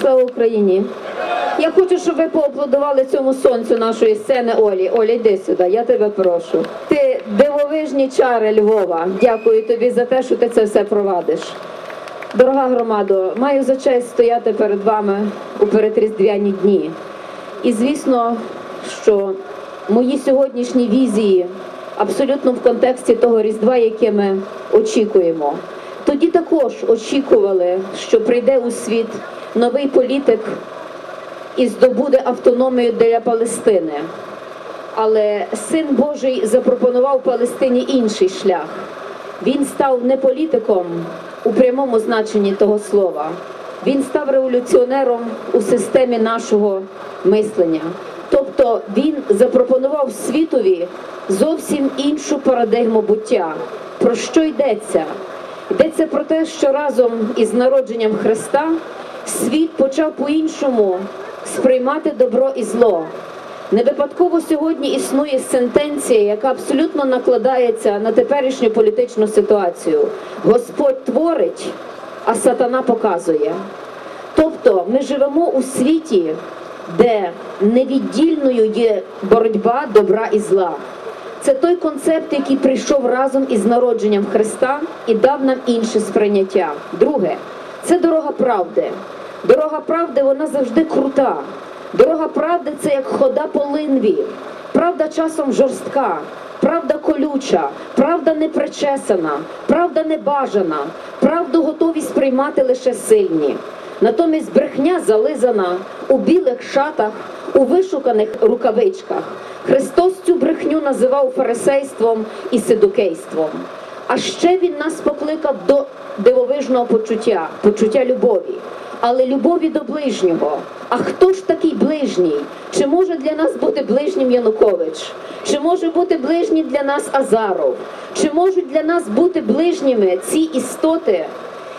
Слава Україні! Я хочу, щоб ви поаплодували цьому сонцю нашої сцени Олі. Оля, йди сюди, я тебе прошу. Ти дивовижні чари Львова. Дякую тобі за те, що ти це все провадиш. Дорога громадо, маю за честь стояти перед вами у передріздвяні дні. І звісно, що мої сьогоднішні візії абсолютно в контексті того Різдва, яке ми очікуємо. Тоді також очікували, що прийде у світ новий політик і здобуде автономію для Палестини. Але Син Божий запропонував Палестині інший шлях. Він став не політиком у прямому значенні того слова. Він став революціонером у системі нашого мислення. Тобто він запропонував світові зовсім іншу парадигму буття. Про що йдеться? Йдеться про те, що разом із народженням Христа світ почав по-іншому сприймати добро і зло. Не випадково сьогодні існує сентенція, яка абсолютно накладається на теперішню політичну ситуацію. Господь творить, а сатана показує. Тобто ми живемо у світі, де невіддільною є боротьба добра і зла. Це той концепт, який прийшов разом із народженням Христа і дав нам інше сприйняття. Друге, це дорога правди. Дорога правди вона завжди крута. Дорога правди це як хода по линві. Правда часом жорстка, правда колюча, правда непричесана, правда небажана, правду готові сприймати лише сильні. Натомість брехня зализана у білих шатах, у вишуканих рукавичках. Христос цю брехню називав фарисейством і сидокейством. А ще він нас покликав до дивовижного почуття, почуття любові, але любові до ближнього. А хто ж такий ближній? Чи може для нас бути ближнім Янукович? Чи може бути ближній для нас Азаров? Чи можуть для нас бути ближніми ці істоти,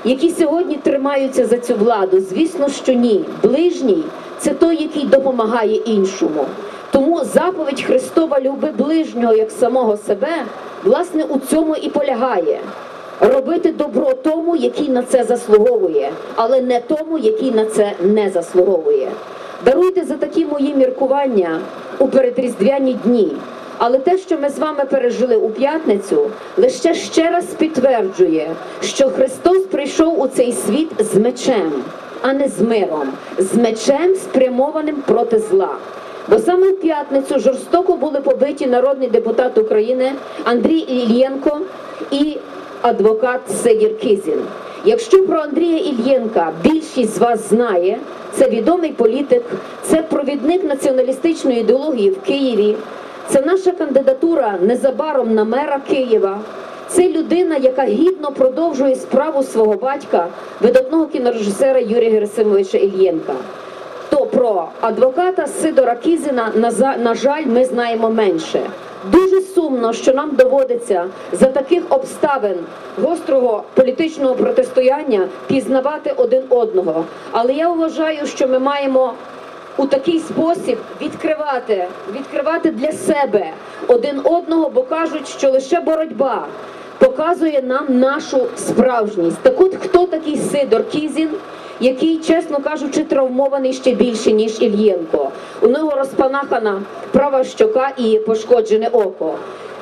які сьогодні тримаються за цю владу? Звісно, що ні. Ближній це той, який допомагає іншому. Тому заповідь Христова люби ближнього як самого себе, власне, у цьому і полягає. Робити добро тому, який на це заслуговує, але не тому, який на це не заслуговує. Даруйте за такі мої міркування у передріздвяні дні. Але те, що ми з вами пережили у п'ятницю, лише ще раз підтверджує, що Христос прийшов у цей світ з мечем, а не з миром, з мечем, спрямованим проти зла. Бо саме в п'ятницю жорстоко були побиті народний депутат України Андрій Ільєнко і адвокат Сидір Кизін. Якщо про Андрія Ільєнка більшість з вас знає, це відомий політик, це провідник націоналістичної ідеології в Києві, це наша кандидатура незабаром на мера Києва. Це людина, яка гідно продовжує справу свого батька, видатного кінорежисера Юрія Герасимовича Ільєнка. То про адвоката Сидора Кізіна на, жаль, ми знаємо менше. Дуже сумно, що нам доводиться за таких обставин гострого політичного протистояння пізнавати один одного. Але я вважаю, що ми маємо у такий спосіб відкривати, відкривати для себе один одного, бо кажуть, що лише боротьба показує нам нашу справжність. Так от хто такий Сидор Кізін? який, чесно кажучи, травмований ще більше, ніж Ільєнко. У нього розпанахана права щока і пошкоджене око.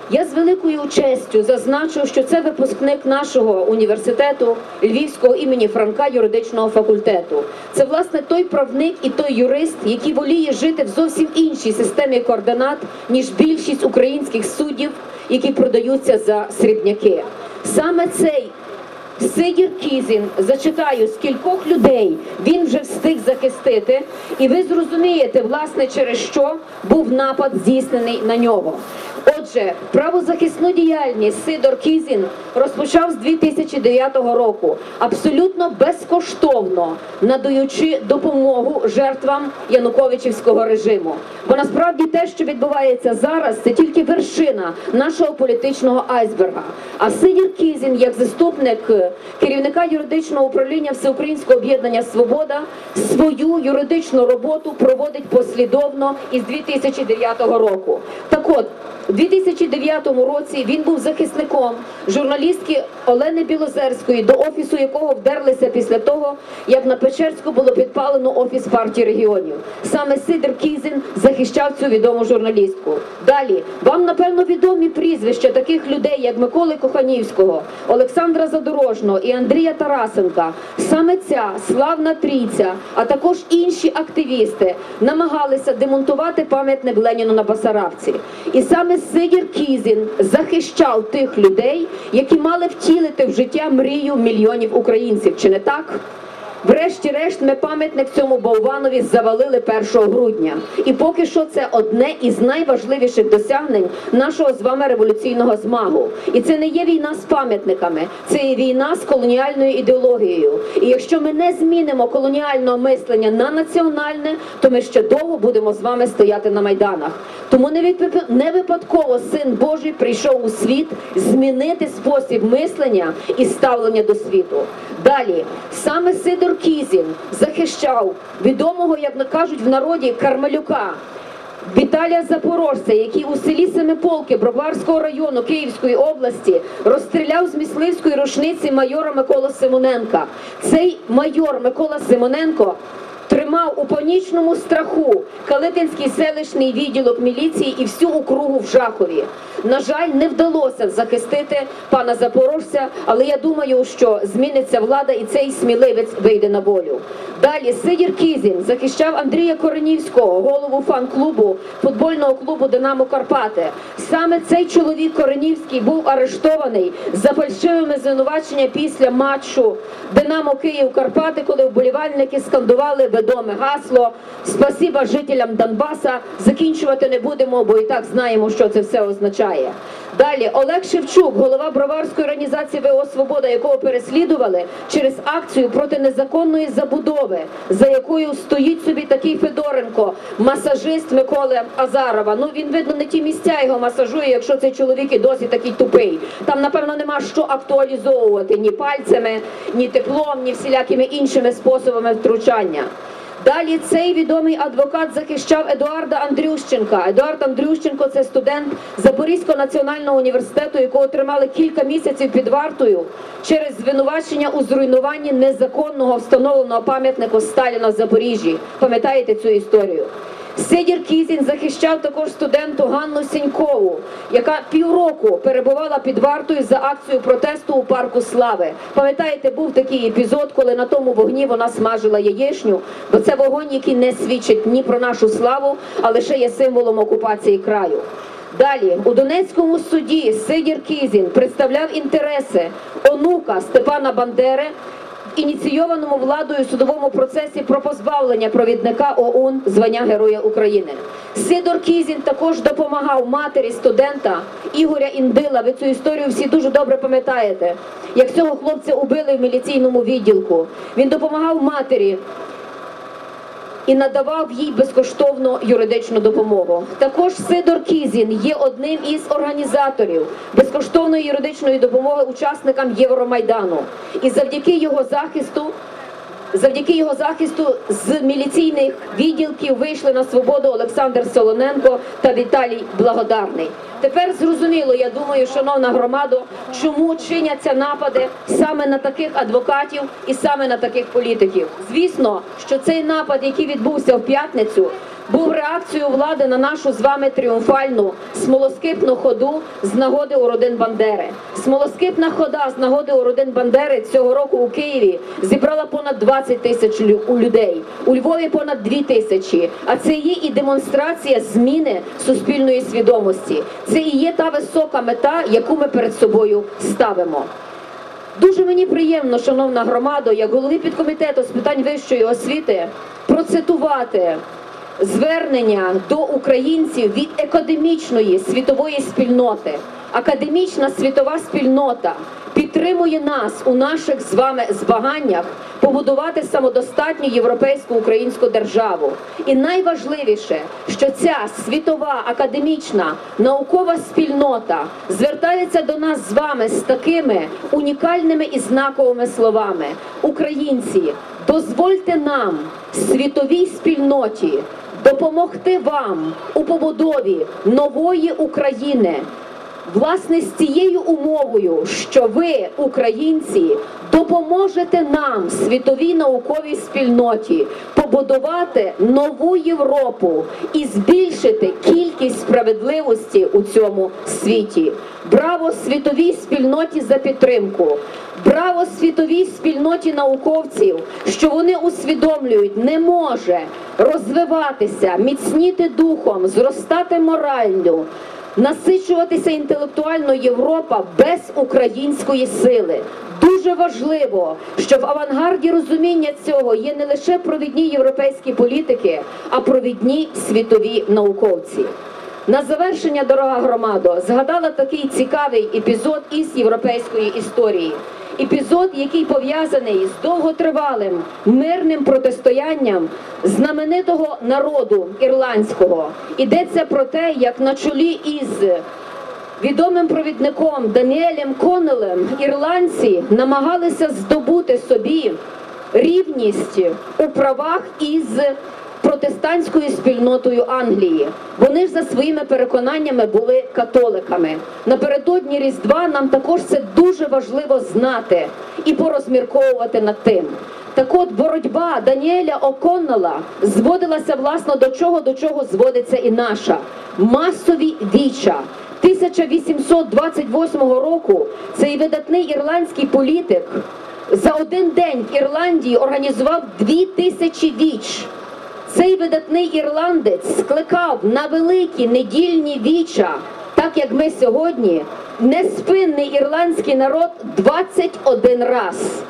Я з великою честю зазначу, що це випускник нашого університету Львівського імені Франка юридичного факультету. Це власне той правник і той юрист, який воліє жити в зовсім іншій системі координат, ніж більшість українських суддів, які продаються за срібняки. Саме цей Сидір Кізін, зачитаю, скількох людей він вже встиг захистити, і ви зрозумієте, власне, через що був напад здійснений на нього. Отже, правозахисну діяльність Сидор Кізін розпочав з 2009 року, абсолютно безкоштовно надаючи допомогу жертвам Януковичівського режиму. Бо насправді те, що відбувається зараз, це тільки вершина нашого політичного айсберга. А Сидір Кізін, як заступник е, керівника юридичного управління Всеукраїнського об'єднання Свобода, свою юридичну роботу проводить послідовно із 2009 року. Так от. У 2009 році він був захисником журналістки Олени Білозерської, до офісу якого вдерлися після того, як на Печерську було підпалено офіс партії регіонів. Саме Сидор Кізін захищав цю відому журналістку. Далі вам напевно відомі прізвища таких людей, як Миколи Коханівського, Олександра Задорожного і Андрія Тарасенка. Саме ця славна трійця, а також інші активісти намагалися демонтувати пам'ятник Леніну на Басарабці. І саме Сидір Кізін захищав тих людей, які мали втілити в життя мрію мільйонів українців. Чи не так? Врешті-решт, ми пам'ятник цьому болванові завалили 1 грудня. І поки що це одне із найважливіших досягнень нашого з вами революційного змагу. І це не є війна з пам'ятниками, це є війна з колоніальною ідеологією. І якщо ми не змінимо колоніального мислення на національне, то ми ще довго будемо з вами стояти на майданах. Тому не не випадково син Божий прийшов у світ змінити спосіб мислення і ставлення до світу. Далі саме Сидор Кізін захищав відомого, як кажуть в народі, Кармелюка. Віталія Запорожця, який у селі Семиполки Броварського району Київської області розстріляв з мисливської рушниці майора Микола Симоненка. Цей майор Микола Симоненко тримав у панічному страху Калитинський селищний відділок міліції і всю округу в Жахові. На жаль, не вдалося захистити пана Запорожця, але я думаю, що зміниться влада і цей сміливець вийде на волю. Далі Сидір Кізін захищав Андрія Коренівського, голову фан-клубу футбольного клубу Динамо Карпати. Саме цей чоловік Коренівський був арештований за фальшивими звинувачення після матчу Динамо Київ Карпати, коли вболівальники скандували відоме гасло Спасіба жителям Донбаса. Закінчувати не будемо, бо і так знаємо, що це все означає. Далі Олег Шевчук, голова броварської організації ВО Свобода, якого переслідували через акцію проти незаконної забудови, за якою стоїть собі такий Федоренко, масажист Миколи Азарова. Ну він видно не ті місця його масажує, якщо цей чоловік і досі такий тупий. Там напевно нема що актуалізовувати ні пальцями, ні теплом, ні всілякими іншими способами втручання. Далі цей відомий адвокат захищав Едуарда Андрющенка. Едуард Андрющенко це студент Запорізького національного університету, якого тримали кілька місяців під вартою через звинувачення у зруйнуванні незаконного встановленого пам'ятника Сталіна в Запоріжжі. Пам'ятаєте цю історію? Сидір Кізін захищав також студенту Ганну Сінькову, яка півроку перебувала під вартою за акцію протесту у парку Слави. Пам'ятаєте, був такий епізод, коли на тому вогні вона смажила яєчню, бо це вогонь, який не свідчить ні про нашу славу, а лише є символом окупації краю. Далі у Донецькому суді Сидір Кізін представляв інтереси онука Степана Бандери ініційованому владою судовому процесі про позбавлення провідника ОУН звання Героя України. Сидор Кізін також допомагав матері студента Ігоря Індила. Ви цю історію всі дуже добре пам'ятаєте. Як цього хлопця убили в міліційному відділку. Він допомагав матері і надавав їй безкоштовну юридичну допомогу. Також Сидор Кізін є одним із організаторів безкоштовної юридичної допомоги учасникам Євромайдану. І завдяки його захисту. Завдяки його захисту з міліційних відділків вийшли на свободу Олександр Солоненко та Віталій Благодарний. Тепер зрозуміло, я думаю, шановна громадо, чому чиняться напади саме на таких адвокатів і саме на таких політиків. Звісно, що цей напад, який відбувся в п'ятницю, був реакцією влади на нашу з вами тріумфальну смолоскипну ходу з нагоди уродин Бандери. Смолоскипна хода з нагоди уродин Бандери цього року у Києві зібрала понад 20 тисяч людей, у Львові понад 2 тисячі. А це є і демонстрація зміни суспільної свідомості. Це і є та висока мета, яку ми перед собою ставимо. Дуже мені приємно, шановна громада, як голові підкомітету з питань вищої освіти, процитувати звернення до українців від академічної світової спільноти. Академічна світова спільнота підтримує нас у наших з вами змаганнях побудувати самодостатню європейську українську державу. І найважливіше, що ця світова академічна наукова спільнота звертається до нас з вами з такими унікальними і знаковими словами: Українці, дозвольте нам, світовій спільноті, допомогти вам у побудові нової України. Власне, з цією умовою, що ви, українці, допоможете нам, світовій науковій спільноті, побудувати нову Європу і збільшити кількість справедливості у цьому світі. Браво світовій спільноті за підтримку! Браво світовій спільноті науковців, що вони усвідомлюють, не може розвиватися, міцніти духом, зростати морально, насичуватися інтелектуально Європа без української сили. Дуже важливо, що в авангарді розуміння цього є не лише провідні європейські політики, а провідні світові науковці. На завершення, дорога громадо, згадала такий цікавий епізод із європейської історії. Епізод, який пов'язаний з довготривалим мирним протистоянням знаменитого народу ірландського. Йдеться про те, як на чолі із відомим провідником Даніелем Коннелем ірландці намагалися здобути собі рівність у правах із протестантською спільнотою Англії. Вони ж за своїми переконаннями були католиками. Напередодні Різдва нам також це дуже важливо знати і порозмірковувати над тим. Так от боротьба Даніеля Оконнела зводилася власно до чого, до чого зводиться і наша масові віча. 1828 року цей видатний ірландський політик за один день в Ірландії організував дві тисячі віч. Цей видатний ірландець скликав на великі недільні віча, так як ми сьогодні, неспинний ірландський народ 21 раз.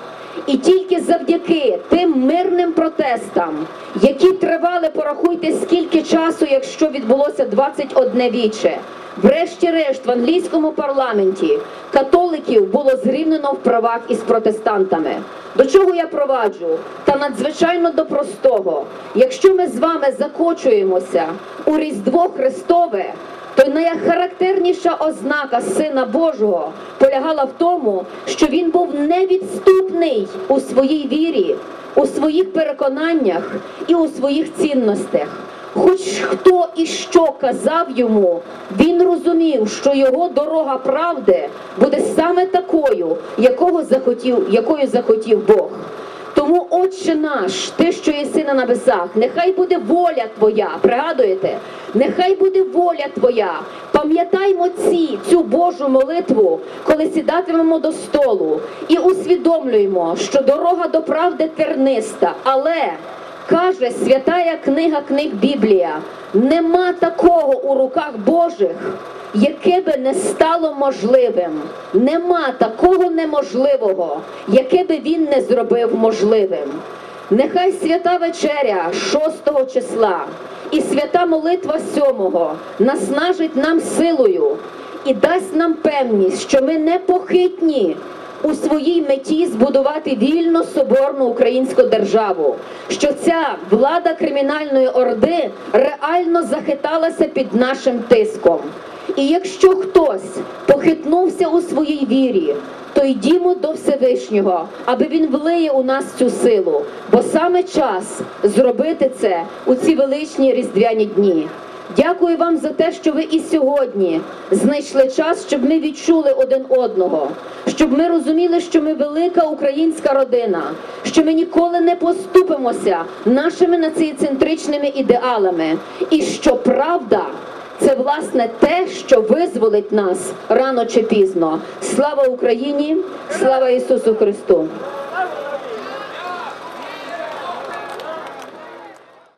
І тільки завдяки тим мирним протестам, які тривали, порахуйте, скільки часу, якщо відбулося 21 віче. Врешті-решт в англійському парламенті католиків було зрівнено в правах із протестантами. До чого я проваджу? Та надзвичайно до простого. Якщо ми з вами закочуємося у Різдво Христове, то найхарактерніша ознака Сина Божого полягала в тому, що він був невідступний у своїй вірі, у своїх переконаннях і у своїх цінностях. Хоч хто і що казав йому, він розумів, що його дорога правди буде саме такою, якого захотів, якою захотів Бог. Тому, Отче наш, ти, що єси на небесах, нехай буде воля Твоя. Пригадуєте? Нехай буде воля Твоя. Пам'ятаймо ці, цю Божу молитву, коли сідатимемо до столу, і усвідомлюємо, що дорога до правди терниста, але каже святая книга книг Біблія, нема такого у руках Божих, яке би не стало можливим. Нема такого неможливого, яке би він не зробив можливим. Нехай свята вечеря 6 числа і свята молитва 7 наснажить нам силою і дасть нам певність, що ми непохитні у своїй меті збудувати вільну соборну українську державу, що ця влада кримінальної орди реально захиталася під нашим тиском. І якщо хтось похитнувся у своїй вірі, то йдімо до Всевишнього, аби він влиє у нас цю силу, бо саме час зробити це у ці величні різдвяні дні. Дякую вам за те, що ви і сьогодні знайшли час, щоб ми відчули один одного, щоб ми розуміли, що ми велика українська родина, що ми ніколи не поступимося нашими націєцентричними ідеалами, і що правда. Це власне те, що визволить нас рано чи пізно. Слава Україні! Слава Ісусу Христу!